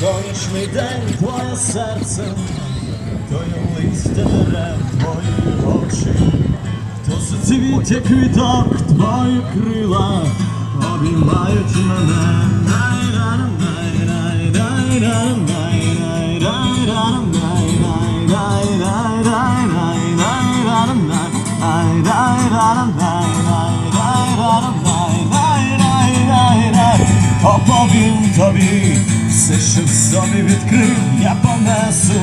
сонячний день, твоє серце, то є листя дерев, твої очі, то суцвіття квіток, твої крила обіймають мене. Все, що в собі відкрив, я понесу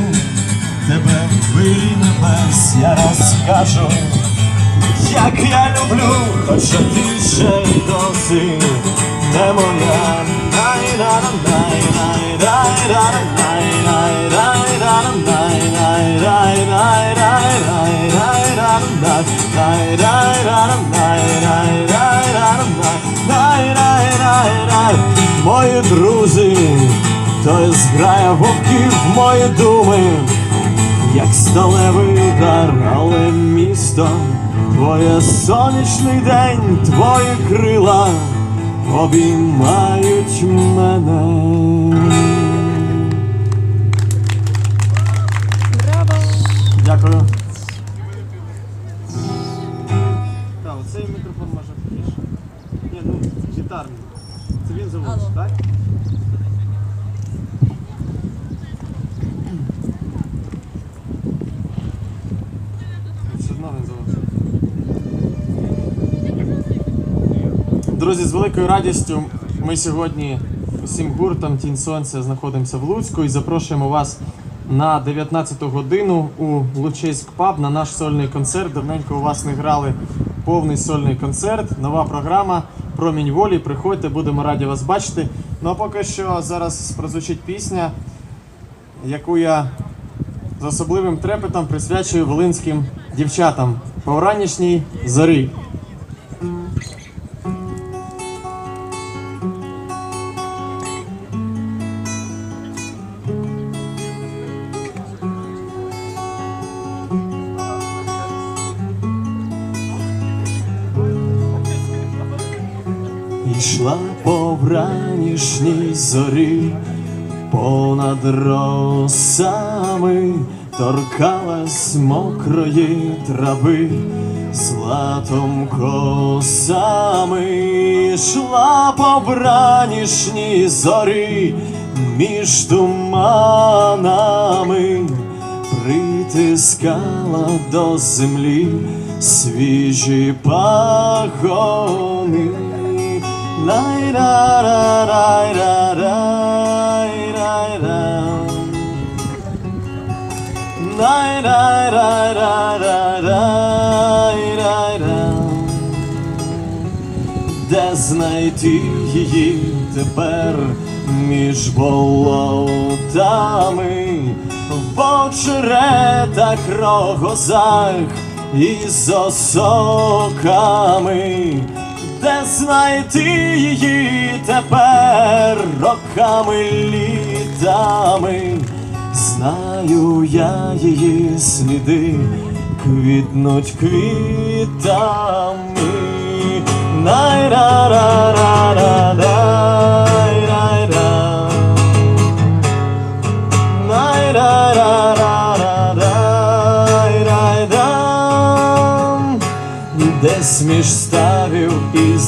тебе в хвилі небес, я розкажу, як я люблю, хоча ти ще й досі. Не моя. Мої друзі, то є зграя вовків, мої думи, як сталевий удар, але місто, твоє сонячний день, твої крила обіймають мене. Браво! Дякую. Так, оцей мікрофон може тише. Ні, ну, гітарний. Це він заводить, так? Друзі, з великою радістю ми сьогодні всім гуртом Тінь Сонця знаходимося в Луцьку і запрошуємо вас на 19-ту годину у Лучейськ Паб на наш сольний концерт. Давненько у вас не грали повний сольний концерт. Нова програма Промінь волі. Приходьте, будемо раді вас бачити. Ну а поки що зараз прозвучить пісня, яку я з особливим трепетом присвячую волинським дівчатам по вранішній зорі. Ішла по вранішній зорі, понад росами торкалась мокрої трави, златом косами йшла по вранішній зорі, між туманами притискала до землі свіжі пагони. Лай ра рай рай рай рай рай ра Де знайти її тепер між болотами в очеретах рогозах і з осоками де знайти її тепер? Роками літами, знаю я її сліди, квітнуть квітами.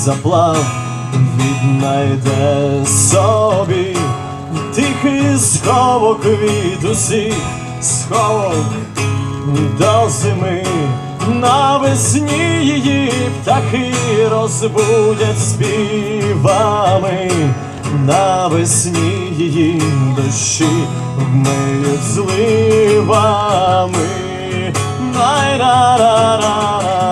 Заплав віднайде собі тихий сховок від усіх сховок до зими. Навесні її птахи розбудять співами, навесні її дощі вмиють зливами. Най-ра-ра-ра-ра-дай-дай-ра.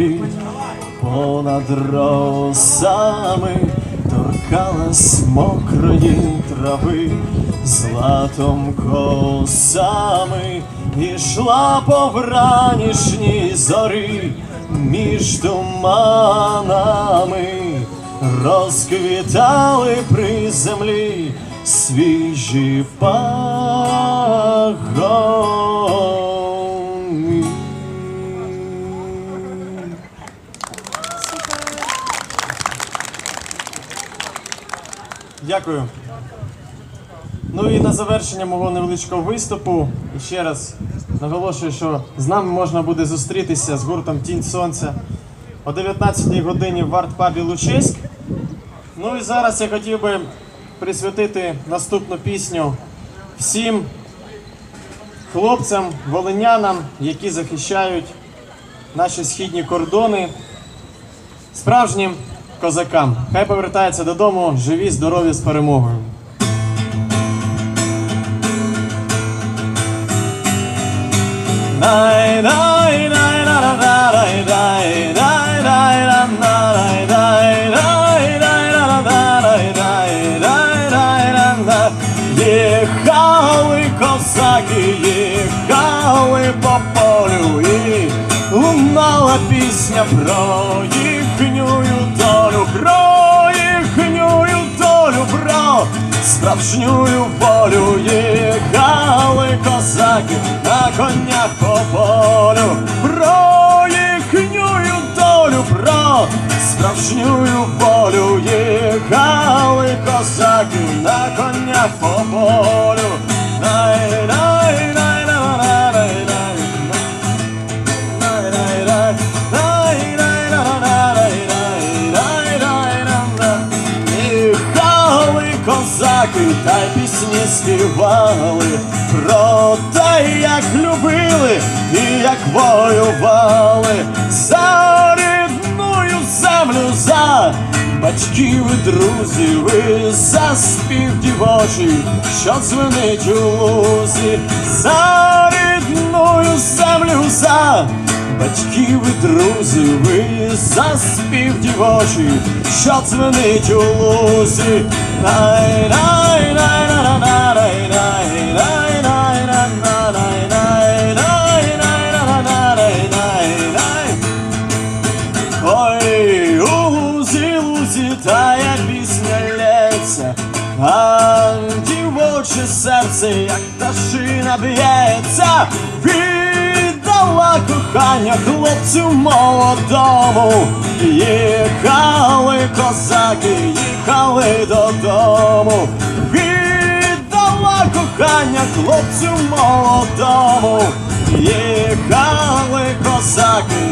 Зорі понад росами торкалась мокрої трави, златом косами ішла по вранішній зорі. Між туманами, розквітали при землі свіжі пагони. Дякую. Ну і на завершення мого невеличкого виступу ще раз наголошую, що з нами можна буде зустрітися з гуртом Тінь Сонця о 19-й годині в арт-пабі Лучиськ. Ну і зараз я хотів би присвятити наступну пісню всім хлопцям, волинянам, які захищають наші східні кордони, справжнім козакам. Хай повертаються додому, живі, здорові з перемогою. Їхали козаки, їхали по полю, і лунала пісня про їхню про їхнюю долю, про справжнюю волю їхали козаки на конях по полю, про їхнюю долю, про справжнюю волю їхали козаки на конях по полю. Най, пісні співали. Про те, як любили і як воювали. За рідною землю, за батьків і друзів, і за спів дівочий, що дзвенить у лузі, за рідною землю, за батьків і друзів, і за спів дівочий, що дзвенить у лузі. Най, най, най, а дівоче серце, як пташина б'ється, віддала кохання хлопцю молодому. Їхали козаки, їхали додому, віддала кохання хлопцю молодому. Їхали козаки,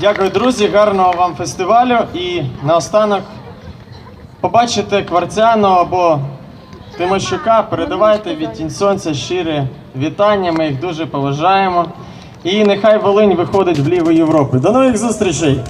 Дякую, друзі, гарного вам фестивалю. І наостанок побачите Кварцяну або Тимощука, передавайте від Тінь Сонця щирі вітання. Ми їх дуже поважаємо. І нехай Волинь виходить в ліву Європи. До нових зустрічей!